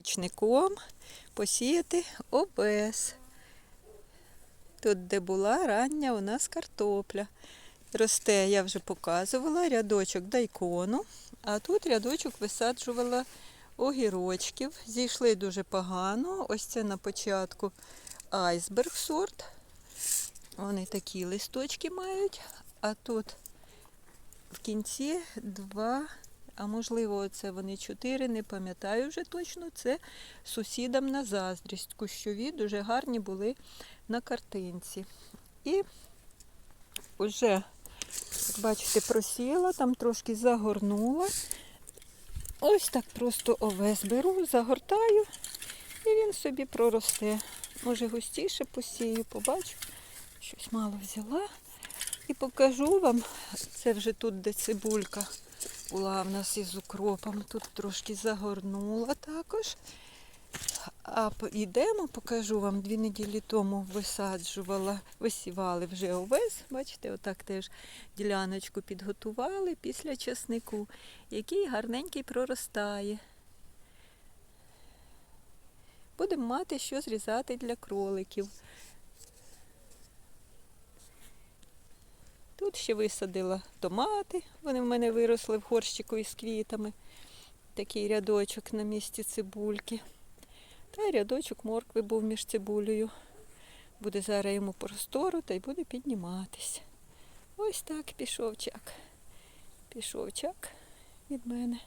Річником посіяти обез. Тут, де була рання у нас картопля. Росте, я вже показувала, рядочок дайкону, а тут рядочок висаджувала огірочків. Зійшли дуже погано. Ось це на початку айсберг сорт. Вони такі листочки мають, а тут в кінці два, а можливо, це вони чотири, не пам'ятаю вже точно. Це сусідам на заздрість. Кущові дуже гарні були на картинці. І вже, як бачите, просіяла, там трошки загорнула. Ось так просто овес беру, загортаю, і він собі проросте. Може густіше посію, побачу. Щось мало взяла. І покажу вам, це вже тут, де цибулька була в нас із укропом. Тут трошки загорнула також. А йдемо, покажу вам, дві неділі тому висаджувала, висівали вже овес. Бачите, отак теж діляночку підготували після часнику, який гарненький проростає. Будемо мати що зрізати для кроликів. Тут ще висадила томати. Вони в мене виросли в горщику із квітами. Такий рядочок на місці цибульки. Та й рядочок моркви був між цибулею. Буде зараз йому простору та й буде підніматися. Ось так пішов чак. Пішов чак від мене.